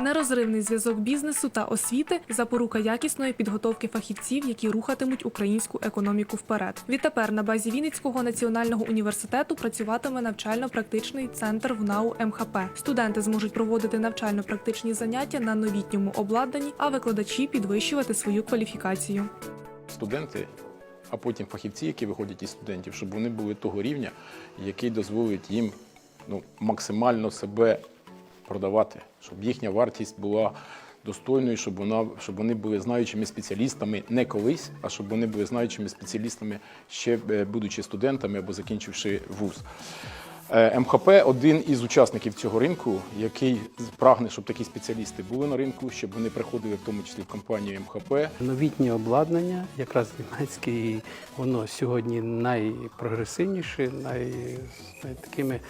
Нерозривний зв'язок бізнесу та освіти запорука якісної підготовки фахівців, які рухатимуть українську економіку вперед. Відтепер на базі Вінницького національного університету працюватиме навчально-практичний центр в НАУ МХП. Студенти зможуть проводити навчально-практичні заняття на новітньому обладнанні, а викладачі підвищувати свою кваліфікацію. студенти, а потім фахівці, які виходять із студентів, щоб вони були того рівня, який дозволить їм ну, максимально себе продавати, щоб їхня вартість була достойною, щоб, вона, щоб вони були знаючими спеціалістами не колись, а щоб вони були знаючими спеціалістами ще е, будучи студентами або закінчивши вуз. Е, МХП один із учасників цього ринку, який прагне, щоб такі спеціалісти були на ринку, щоб вони приходили в тому числі в компанію МХП, Новітнє обладнання, якраз німецьке, і воно сьогодні найпрогресивніше, най, най- такими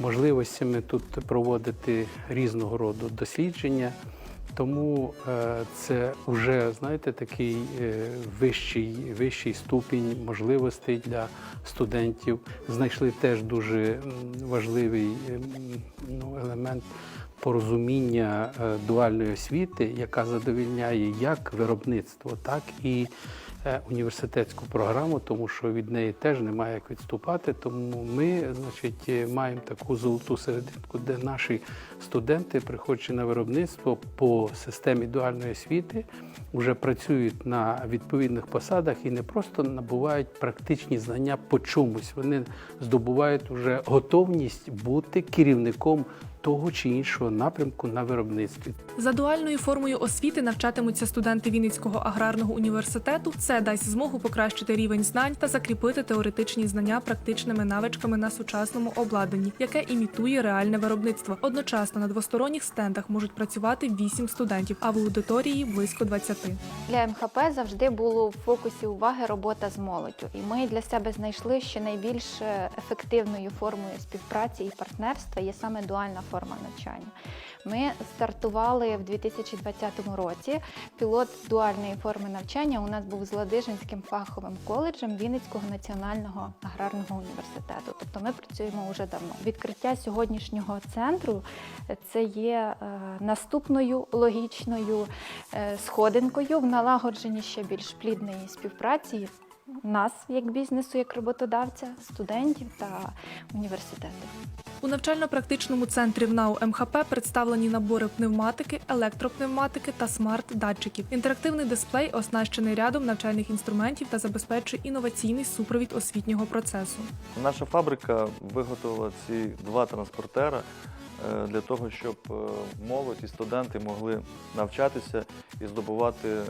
можливостями тут проводити різного роду дослідження. Тому е, це вже, знаєте, такий е, вищий, вищий ступінь можливостей для студентів. Знайшли теж дуже важливий ем, ну, елемент порозуміння е, дуальної освіти, яка задовільняє як виробництво, так і е, університетську програму, тому що від неї теж немає як відступати. Тому ми, значить, е, маємо таку золоту серединку, де наші студенти, приходячи на виробництво по системі дуальної освіти, вже працюють на відповідних посадах і не просто набувають практичні знання по чомусь. Вони здобувають вже готовність бути керівником того чи іншого напрямку на виробництві. За дуальною формою освіти навчатимуться студенти Вінницького аграрного університету. Це дасть змогу покращити рівень знань та закріпити теоретичні знання практичними навичками на сучасному обладнанні, яке імітує реальне виробництво. Одночасно на двосторонніх стендах можуть працювати 8 студентів, а в аудиторії близько 20. Для МХП завжди було в фокусі уваги робота з молоддю. І ми для себе знайшли, що найбільш е, ефективною формою співпраці і партнерства є саме дуальна форма навчання. Ми стартували в 2020 році. Пілот дуальної форми навчання у нас був з Ладижинським фаховим коледжем Вінницького національного аграрного університету. Тобто ми працюємо вже давно. Відкриття сьогоднішнього центру е, це є е, наступною логічною е, сходинкою в налагодженні ще більш плідної співпраці нас як бізнесу, як роботодавця, студентів та університету. У навчально-практичному центрі в НАУ МХП представлені набори пневматики, електропневматики та смарт-датчиків. Інтерактивний дисплей оснащений рядом навчальних інструментів та забезпечує інноваційний супровід освітнього процесу. Наша фабрика виготовила ці два транспортера е, для того, щоб е, молодь і студенти могли навчатися і здобувати е,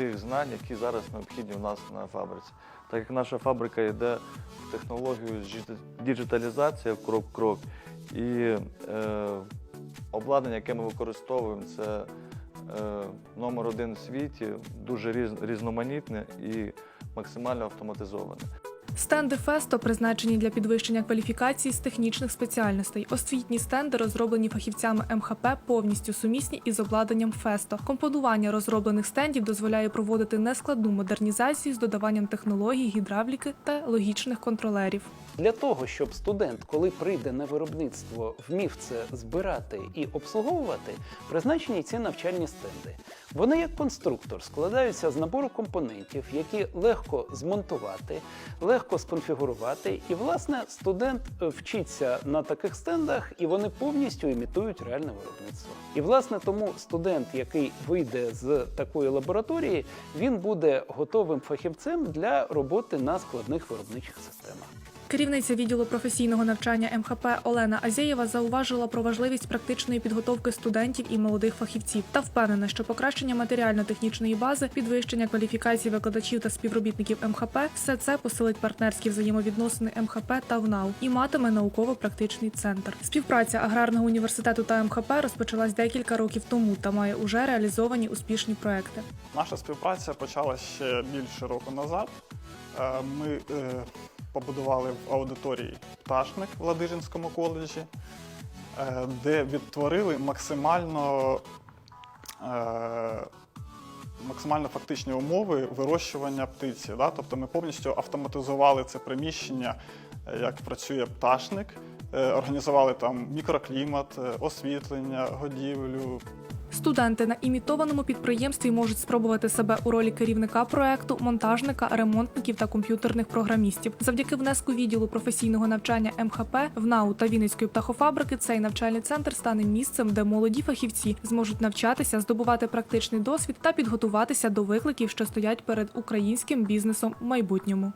тих знань, які зараз необхідні у нас на фабриці. Так як наша фабрика йде в технологію діджиталізації крок в крок, і е, обладнання, яке ми використовуємо, це е, номер один в світі, дуже різ, різноманітне і максимально автоматизоване. Стенди Фесто призначені для підвищення кваліфікації з технічних спеціальностей. Освітні стенди, розроблені фахівцями МХП, повністю сумісні із обладнанням Фесто. Компонування розроблених стендів дозволяє проводити нескладну модернізацію з додаванням технологій, гідравліки та логічних контролерів. Для того, щоб студент, коли прийде на виробництво, вмів це збирати і обслуговувати, призначені ці навчальні стенди. Вони як конструктор складаються з набору компонентів, які легко змонтувати, легко сконфігурувати. І, власне, студент е, вчиться на таких стендах, і вони повністю імітують реальне виробництво. І, власне, тому студент, який вийде з такої лабораторії, він буде готовим фахівцем для роботи на складних виробничих системах. Керівниця відділу професійного навчання МХП Олена Азєєва зауважила про важливість практичної підготовки студентів і молодих фахівців та впевнена, що покращення матеріально-технічної бази, підвищення кваліфікації викладачів та співробітників МХП все це посилить партнерські взаємовідносини МХП та ВНАУ і матиме науково-практичний центр. Співпраця аграрного університету та МХП розпочалась декілька років тому та має уже реалізовані успішні проекти. Наша співпраця почалася ще більше року назад. Е, Ми е, побудували в аудиторії пташник в Ладижинському коледжі, е, де відтворили максимально, е, максимально фактичні умови вирощування птиці. Тобто ми повністю автоматизували це приміщення, е, як працює пташник. організували там мікроклімат, освітлення, годівлю, Студенти на імітованому підприємстві можуть спробувати себе у ролі керівника проекту, монтажника, ремонтників та комп'ютерних програмістів. Завдяки внеску відділу професійного навчання МХП в НАУ та Вінницької птахофабрики цей навчальний центр стане місцем, де молоді фахівці зможуть навчатися, здобувати практичний досвід та підготуватися до викликів, що стоять перед українським бізнесом в майбутньому.